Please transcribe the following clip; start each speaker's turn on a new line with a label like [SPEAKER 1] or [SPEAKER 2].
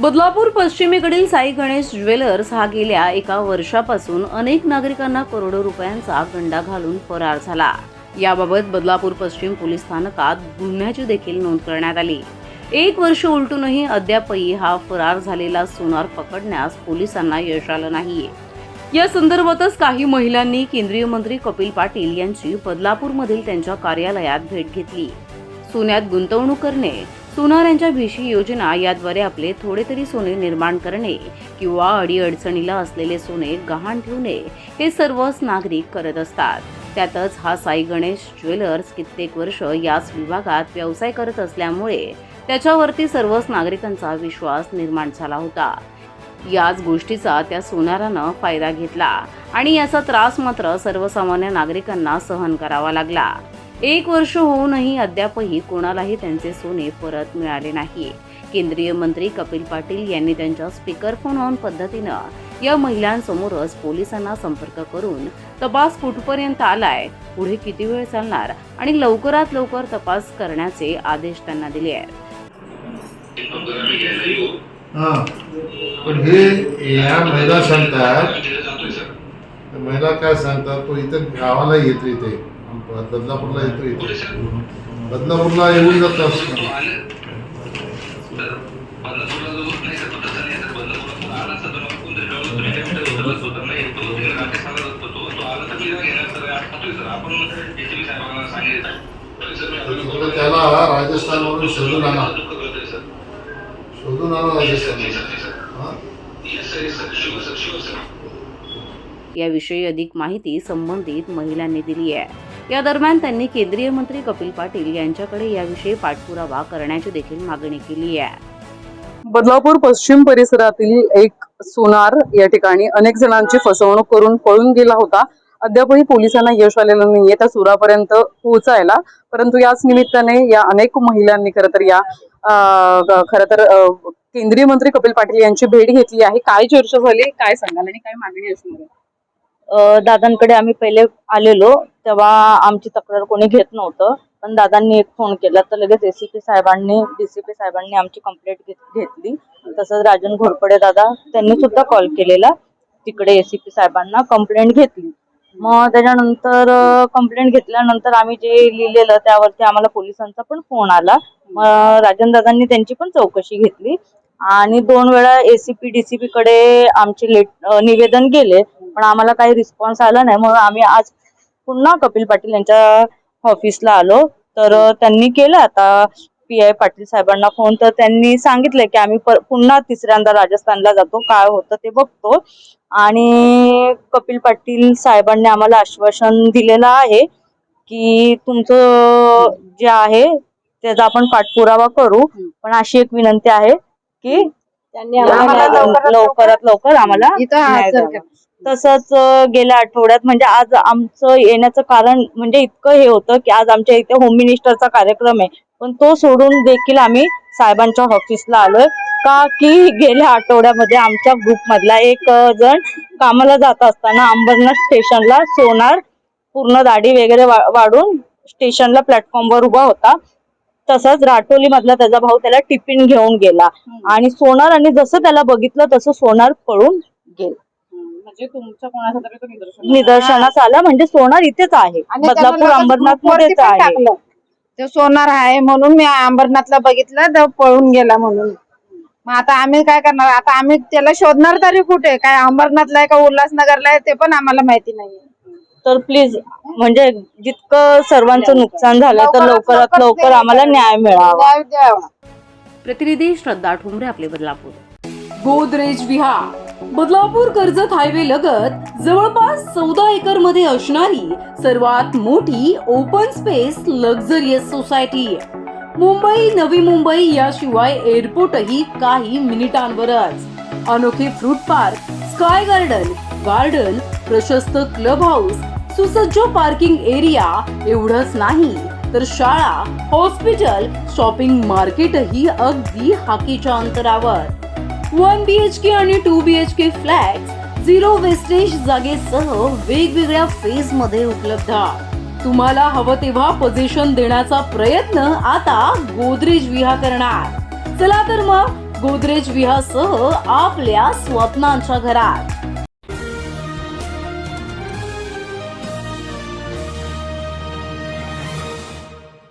[SPEAKER 1] बदलापूर पश्चिमेकडील साई गणेश ज्वेलर्स हा गेल्या एका वर्षापासून अनेक नागरिकांना करोडो रुपयांचा गंडा घालून फरार झाला. याबाबत बदलापूर पश्चिम पोलीस स्थानकात गुन्ह्याची देखील नोंद करण्यात आली. एक वर्ष उलटूनही अद्यापही हा फरार झालेला सोनार पकडण्यास पोलिसांना यश आलं नाहीये या संदर्भातच काही महिलांनी केंद्रीय मंत्री कपिल पाटील यांची बदलापूरमधील त्यांच्या कार्यालयात भेट घेतली. सोन्यात गुंतवणूक करणे सोनाऱ्यांच्या भीशी योजना याद्वारे आपले थोडे तरी सोने निर्माण करणे किंवा अडीअडचणीला असलेले सोने गहाण ठेवणे हे सर्वच नागरिक करत असतात. त्यातच हा साई गणेश ज्वेलर्स कित्येक वर्ष याच विभागात व्यवसाय करत असल्यामुळे त्याच्यावरती सर्वच नागरिकांचा विश्वास निर्माण झाला होता. याच गोष्टीचा त्या सोनारानं फायदा घेतला आणि याचा त्रास मात्र सर्वसामान्य नागरिकांना सहन करावा लागला. एक वर्ष होऊनही अद्यापही कोणालाही त्यांचे सोने परत मिळाले नाही केंद्रीय मंत्री कपिल पाटील यांनी त्यांच्या स्पीकरफोन ऑन पद्धतीनं या महिलांसमोरच पोलिसांना संपर्क करून तपास कुठपर्यंत आलाय पुढे किती वेळ चालणार आणि लवकरात लवकर तपास करण्याचे आदेश त्यांना दिले आहेत.
[SPEAKER 2] पण या महिला सांगतात महिला काय सांगतात तो इथं गावाला येतो इथे. बदलापूरला येतो इथे. बदलापूरला येऊन जातो त्याला राजस्थान वरून शोधून आणा. शोधून आणा राजस्थान
[SPEAKER 1] याविषयी अधिक माहिती संबंधित महिलांनी दिली आहे. या दरम्यान त्यांनी केंद्रीय मंत्री कपिल पाटील यांच्याकडे याविषयी पाठपुरावा करण्याची देखील मागणी केली आहे.
[SPEAKER 3] बदलापूर पश्चिम परिसरातील एक सोनार या ठिकाणी अनेक जणांची फसवणूक करून पळून गेला होता. अद्यापही पोलिसांना यश आलेलं नाहीये त्या सुरापर्यंत पोहोचायला. परंतु याच निमित्ताने या अनेक महिलांनी खरं तर या खर तर केंद्रीय मंत्री कपिल पाटील यांची भेट घेतली आहे. काय चर्चा झाली? काय सांगाल आणि काय मागणी असणार
[SPEAKER 4] दादांकडे आम्ही पहिले आलेलो. तेव्हा आमची तक्रार कोणी घेत नव्हतं. पण दादांनी एक फोन केला तर लगेच एसीपी साहेबांनी डीसीपी साहेबांनी आमची कंप्लेंट घेतली. तसंच राजन घोरपडे दादा त्यांनी सुद्धा कॉल केलेला. तिकडे एसीपी साहेबांना कंप्लेंट घेतली. मग त्याच्यानंतर कंप्लेंट घेतल्यानंतर आम्ही जे लिहिलेलं त्यावरती आम्हाला पोलिसांचा पण फोन आला. मग राजन दादांनी त्यांची पण चौकशी घेतली. आणि दोन वेळा एसीपी डीसीपी कडे आमचे लेट निवेदन गेले. पण आम्हाला काही रिस्पॉन्स आला नाही. म्हणून आम्ही आज पुन्हा कपिल पाटील यांच्या ऑफिसला आलो. तर त्यांनी केलं. आता पी आय पाटील साहेबांना फोन तर त्यांनी सांगितलं की आम्ही पुन्हा तिसऱ्यांदा राजस्थानला जातो. काय होतं ते बघतो. आणि कपिल पाटील साहेबांनी आम्हाला आश्वासन दिलेलं आहे की तुमचं जे आहे त्याचा आपण पाठपुरावा करू. पण अशी एक विनंती आहे की त्यांनी आम्हाला लवकरात लवकर आम्हाला न्याय द्यावा. तसंच अं, गेल्या आठवड्यात म्हणजे आज आमचं येण्याचं कारण म्हणजे इतकं हे होतं की आज आमच्या इथे होम मिनिस्टरचा कार्यक्रम आहे. पण तो सोडून देखील आम्ही साहेबांच्या ऑफिसला आलोय. का की गेल्या आठवड्यामध्ये आमच्या ग्रुप मधला एक अं, जण कामाला जात असताना अंबरनाथ स्टेशनला सोनार पूर्ण दाढी वगैरे वा- वाढून स्टेशनला प्लॅटफॉर्मवर उभा होता. तसंच राटोली मधला त्याचा भाऊ त्याला टिफिन घेऊन गेला. आणि सोनार आणि जसं त्याला बघितलं तसं सोनार पळून गेलं.
[SPEAKER 3] म्हणजे तुमच्या कोणाचा तरी तो निदर्शन
[SPEAKER 4] निदर्शनास आलं म्हणजे सोनार इथेच आहे.
[SPEAKER 5] आणि
[SPEAKER 4] बदलापूर अंबरनाथ मध्येच
[SPEAKER 5] पण
[SPEAKER 4] आहे.
[SPEAKER 5] टाकलं. ते सोनार आहे म्हणून मी अंबरनाथला बघितलं तर पळून गेला म्हणून. मग आता आम्ही काय करणार? आता आम्ही त्याला शोधणार तरी कुठे? काय अंबरनाथला आहे का उल्हासनगरला आहे ते पण आम्हाला माहिती नाही
[SPEAKER 4] तर प्लीज म्हणजे जितकं सर्वांचं नुकसान झालं तर लवकरात लवकर आम्हाला न्याय मिळावा.
[SPEAKER 5] न्याय द्यावा
[SPEAKER 1] प्रतिनिधी श्रद्धा ठोंबरे आपले बदलापूर. गोदरेज विहार. बदलापूर कर्जत हायवे लगत. जवळपास चौदा एकरमध्ये असणारी सर्वात मोठी open space luxurious society Mumbai Navi Mumbai याशिवाय एअरपोर्टही काही मिनिटांवरच. अनोखे fruit park sky garden garden प्रशस्त क्लब हाऊस सुसज्ज पार्किंग एरिया एवढंच नाही तर शाळा हॉस्पिटल शॉपिंग मार्केटही अगदी हाकीच्या अंतरावर. वन बी एच के आणि two B H K flat zero wastage जागेसह वेगवेगळ्या फेजमध्ये उपलब्ध तुम्हाला हवं तेव्हा पोझिशन देण्याचा प्रयत्न आता गोदरेज विहा करणार. चला तर मग
[SPEAKER 6] गोदरेज विहासह आपल्या स्वप्नांच्या घरात.